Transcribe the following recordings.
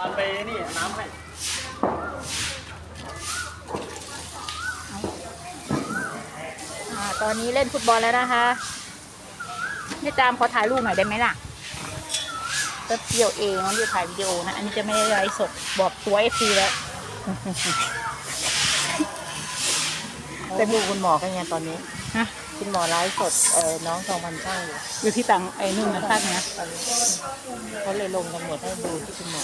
ตอนไปนี่น้ำให้อ่าตอนนี้เล่นฟุตบอลแล้วนะคะแม่จามขอถ่ายรูปหน่อยได้ไหมล่ะแป๊บเดียวเองมันจะถ่ายวิดีโอนะ อันนี้จะไม่ได้ไลฟ์สดบอกตัวเอฟซีแล้วไปดูคุณหมอกันไงตอนนี้ฮะ คุณหมอไลฟ์สดเออน้องทองพันช่างอยู่อยู่ที่ตังไอ้นู่นนะภาคเนี้ยตอนนี้เขาเลยลงกันหมดให้ดูที่คุณหมอ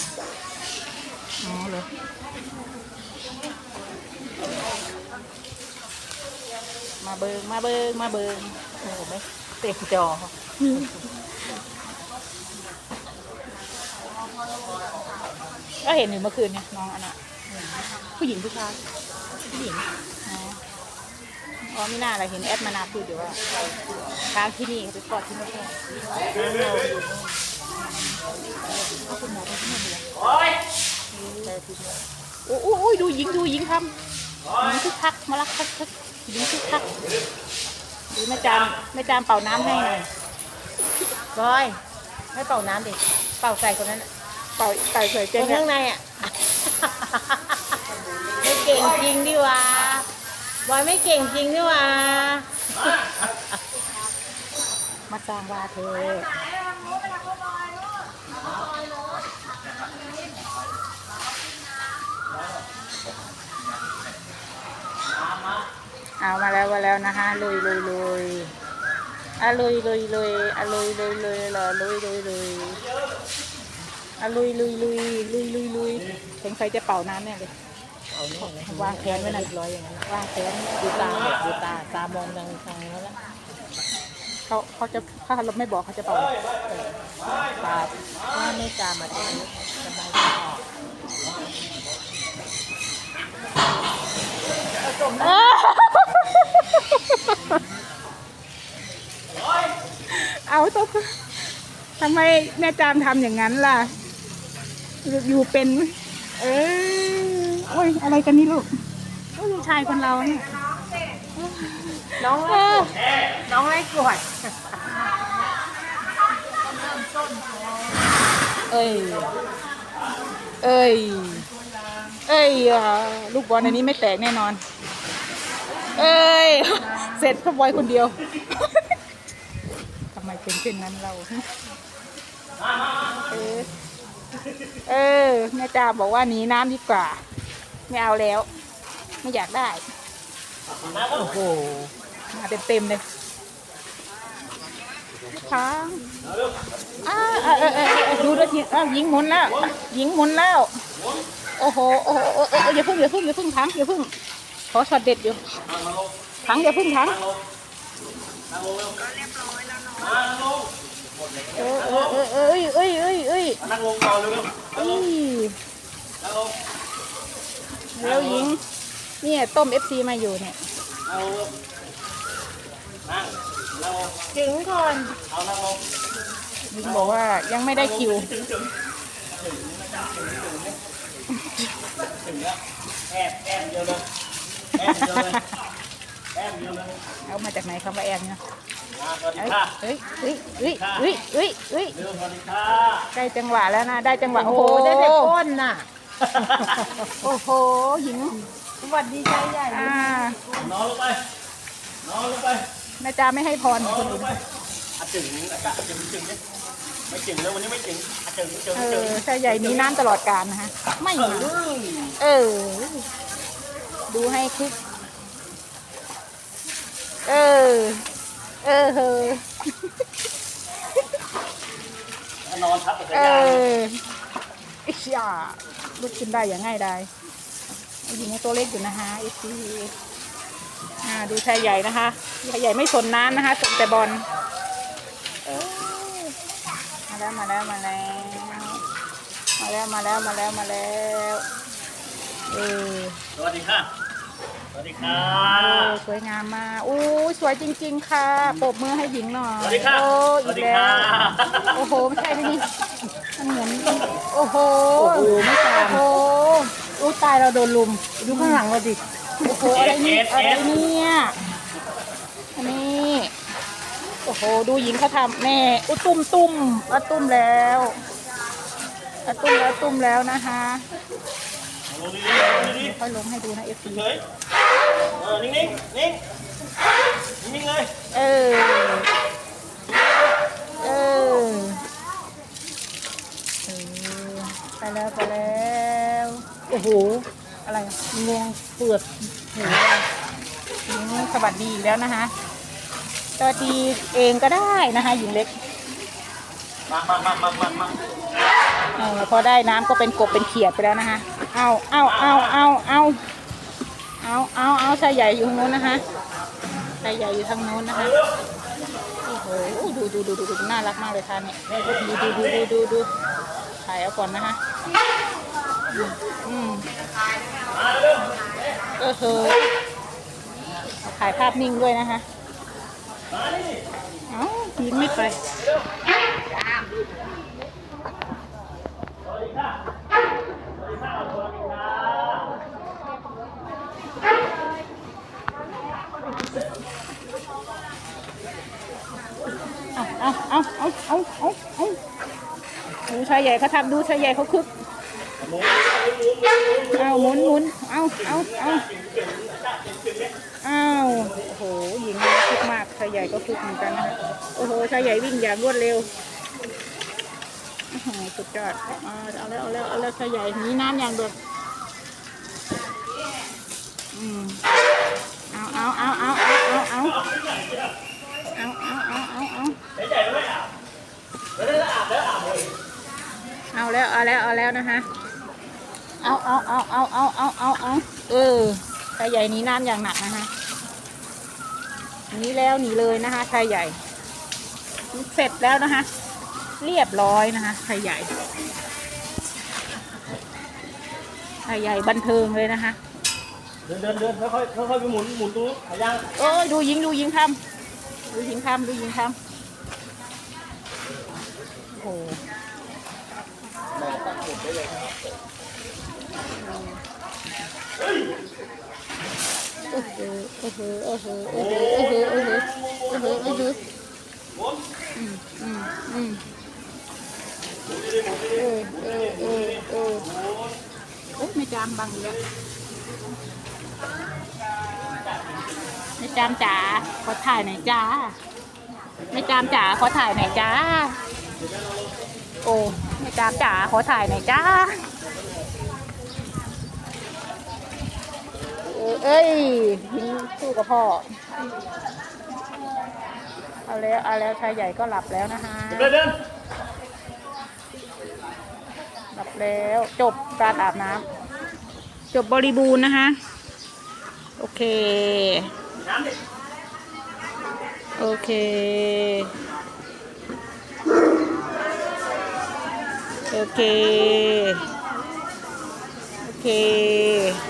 อ๋อเลยมาเบิงมาเบิงมาเบิงโอ้โหไม่เต็มจอก็เห็นอยู่เมื่อคืนเนี่ยน้องอันน่ะผู้หญิงผู้ชายผู้หญิงอ๋อ อ๋อไม่น่าอะไรเห็นแอดมานาพูดอยู่ว่าค้างที่นี่ไปกอดที่นี่แค่เอาคุณหมอไปที่นี่เลยโอ้ยโอ้โหโอ้ยดูหญิงดูหญิงทำหญิงคึกคักมาลักคึกคึกหญิงคึกคักดูแม่จามแม่จามเป่าน้ำให้หน่อยบอยให้เป่าน้ำดิเป่าใส่คนนั้นเป่าเป่าเฉยเจ๊เนี่ยข้างในอะไม่เก่งจริงดิวะ บอยไม่เก่งจริงดิวะมาสร้างวาเธอเอามาแล้วมาแล้วนะคะลุยลุยลุยอะลุยลุยลุยอะลุยลุยลุยเหรอลุยลุยลุยอะลุยลุยลุยลุยลุยลุยสงสัยจะเป่าน้ำเนี่ยเลย เอานี่เห็นไหมวางแขนไว้นั่นเรียบร้อยอย่างนั้นวางแขนดูตาแบบดูตาตามองทางทางแล้วนะเขาเขาจะถ้าเราไม่บอกเขาจะเป่าตาถ้าไม่ตามมาทีนี้สบายใจออกเอาตัวทำไมแม่จามทำอย่างนั้นล่ะ อยู่เป็นไหมเออโอ้ยอะไรกันนี่ลูกโอ้ยลูกชายคนเราเนี่ยน้องไล่กดน้องไล่กดเอ้ย เอ้ย เอ้ยอะลูกบอลในนี้ไม่แตกแน่นอน เอ้ย เสร็จก็บอยคนเดียว ทำไมเป็นเช่นนั้นเรา เออ เออแม่จาบอกว่าหนีน้ำดีกว่า ไม่เอาแล้ว ไม่อยากได้ โอ้โห มาเต็มๆเลยค้างอ่าเออเออเออเออดูด้วยทีอ้าวยิงหมุนแล้ว ยิงหมุนแล้ว โอ้โห โอ้โหโอ้โหโอ้โหอย่าเพิ่งอย่าเพิ่งอย่าเพิ่งทั้งอย่าเพิ่ง ขอช็อตเด็ดอยู่ทั้งอย่าเพิ่งทั้งนั่งลงเร็วนั่งลงเออเออเออเออเอ้ยเอ้ยเอ้ยเอ้ยนั่งลงก่อนเร็วๆนั่งลอี้งนั่งลง แล้วยิงเนี่ยต้มเอฟซีมาอยู่เนี่ยนั่งลงนั่งนั่งลงถึงก่อนเอานั่งลงยิงบอกว่ายังไม่ได้คิวถึงแล้วแอบแอบเดียวเลยแอบเดียวเลยแอบเดียวเลยเอามาจากไหนคำว่าแอนเนี่ยมาสวัสดีเอ้ยค่ะเอ้ยเอ้ยเอ้ยเอ้ยเอ้ยเอ้ยเร็วสวัสดีค่ะใกล้จังหวะแล้วนะได้จังหวะโอ้โอ้โหโหได้แต่ก้นน่ะ โอ้โหหญิงสวัสดีใจใหญ่อ่านอนลงไป นอนลงไปแม่จาไม่ให้พรนอนคนลอื่งนไปอาจึงอากาศอาจึงจึงเนี่ยไม่จึงแล้ววันนี้ไม่จึงอาจึงจึงเอจึงอชายใหญ่หนี้น้ำตลอดกาลนะฮะไม่เอมาอเออ ดูให้คึกเออ เออเฮอนอนทับกับเอสายยาง ออิชยาลุกขึ้นได้อย่างง่ายดายผู้หญิงตัวเล็กอยู่นะฮะเอซีอ่าดูชายใหญ่นะคะชายใหญ่ไม่สนน้ำนะคะสนแต่บอลเออมาแล้วมาแล้วมาแล้วมาแล้วมาแล้วมาแล้วมาแล้วเออสวัสดีค่ะสวัสดีค่ะโอ้สวยงามมากอู้สวยจริง ๆ ค่ะปรบมือให้หญิงหน่อยสวัสดีค่ะโอ้สอีวัสกดีแล้ค่ะวโอ้โหไม่ใช่ไหมนี่มันเหมือน โอ้โห โอ้โหไม่ตามโอ้โหอู้ตายเราโดนลุม ดูข้างหลังเราดิ โอ้โห อะไรนี่อะไรเนี่ยอันนี้โอ้โห ดูหญิงเขาทำแม่อุ้ตุ้มตุ้มว่าตุ้มแล้วอะตุ้มแล้วตุ้มแล้วนะคะลงดีๆลงดีค่อยลงให้ดูนะเอฟซีๆเฉยเออนิ่งๆนิ่งนิ่งๆเลย เออเออ เออ ไปแล้วไปแล้ว โอ้โห อะไรงวงเปลือกหูอะไรหญิงสวัสดีอีกแล้วนะคะสวัสดีเองก็ได้นะคะหญิงเล็กมามามามามามาเออพอได้น้ำก็เป็นกบเป็นเขียดไปแล้วนะคะ เอาเอาเอาเอาเอาเอาเอาเอาชายใหญ่อยู่ทางโน้นนะคะชายใหญ่อยู่ทางโน้นนะคะ โอ้โหดูดูดูดูดูน่ารักมากเลยค่ะเนี่ยดูดูดูดูดูดู ถ่ายเอาก่อนนะคะอืมเออเออถ่ายภาพนิ่งด้วยนะคะเอ้ายิงไม่ไป เอาเอาเอาเอาเอาเอาเอาดูชายใหญ่เขาทำดูชายใหญ่เขาคึก เอาหมุนหมุนเอาเอาเอาเอาโอ้โหหญิงคึกมากชายใหญ่ก็คึกเหมือนกันนะคะโอ้โหชายใหญ่วิ่งอย่างรวดเร็วอื้อหือสุดยอดเอาแล้วเอาแล้วเอาแล้วชายใหญ่นีน้ำอย่างเดียวอืมเอาเอาเอาเอาเอาเอาเอาเอาเอาเอาเอาเอาเอา แล้วเอาแล้วเอาแล้วนะคะเอาเอาเอาเอาเอาเอาเอาเอาเออชายใหญ่หนีน้ำอย่างหนักนะคะหนีแล้วหนีเลยนะคะชายใหญ่ เสร็จแล้วนะคะ เรียบร้อยนะคะชายใหญ่ชายใหญ่บันเทิงเลยนะคะเดินเดินเดินค่อยๆค่อยๆไปหมุนหมุนตรงนู้นหายังโอ้ยดูยิงดูยิงทำดูยิงทำดูยิงทำโอ้ โหโอ้โหโอ้โหโอ้โหโอ้โหโอ้โหโอ้โหโอ้โหโอ้โหอืมอืมอืมเออเออเออเออโอ้ไม่จามบังอีกแล้วแม่จามจ๋าขอถ่ายหน่อยจ้าแม่จามจ๋าขอถ่ายหน่อยจ้าโอ้ จามจ๋าขอถ่ายหน่อยจ้าเออเอ้ยยิงสู้กับพ่อ เอาแล้วเอาแล้วชายใหญ่ก็หลับแล้วนะคะเดินเดินหลับแล้วจบการอาบน้ำจบบริบูรณ์นะคะ โอเคน้ำดิโอเค Okay. Okay.